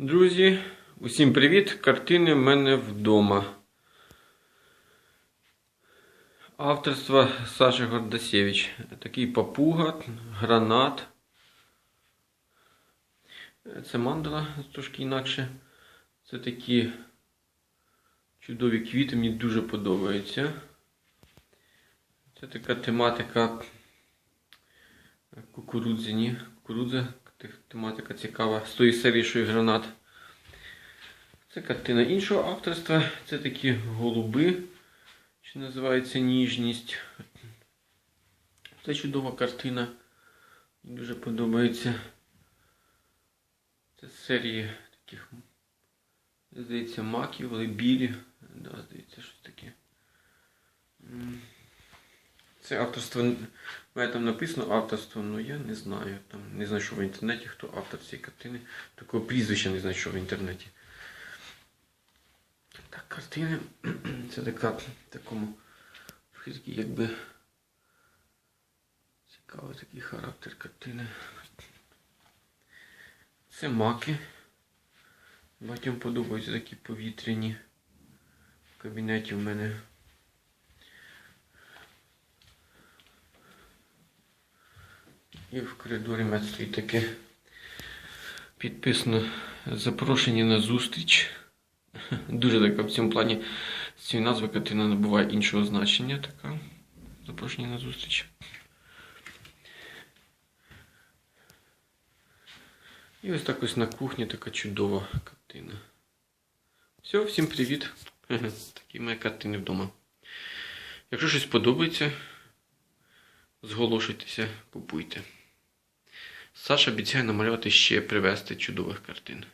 Друзі, усім привіт! Картини в мене вдома. Авторство Саші Гордасевич. Такий папуга, гранат. Це мандала трошки інакше. Це такі чудові квіти, мені дуже подобаються. Це така тематика кукурудзяні. Кукурудза, тематика цікава. З тої серії, гранат. Це картина іншого авторства. Це такі голуби, що називається ніжність. Це чудова картина. Мені дуже подобається. Це серії таких, здається, маків, але білі. Да, здається, щось таке. Це авторство. Мене там написано авторство, але я не знаю. Там не знайшов в інтернеті, хто автор цієї картини. Такого прізвища не знайшов в інтернеті. Так, картини. Це така в такому якби цікавий такий характер картини. Це маки. Багатьом подобаються такі повітряні. В кабінеті в мене. І в коридорі мене стоїть таке підписано запрошення на зустріч. Дуже така в цьому плані з цієї назви картина набуває іншого значення. Така. Запрошення на зустріч. І ось так ось на кухні така чудова картина. Все, всім привіт. Такі мої картини вдома. Якщо щось подобається, зголошуйтеся, купуйте. Саша обіцяє намалювати ще привезти чудових картин.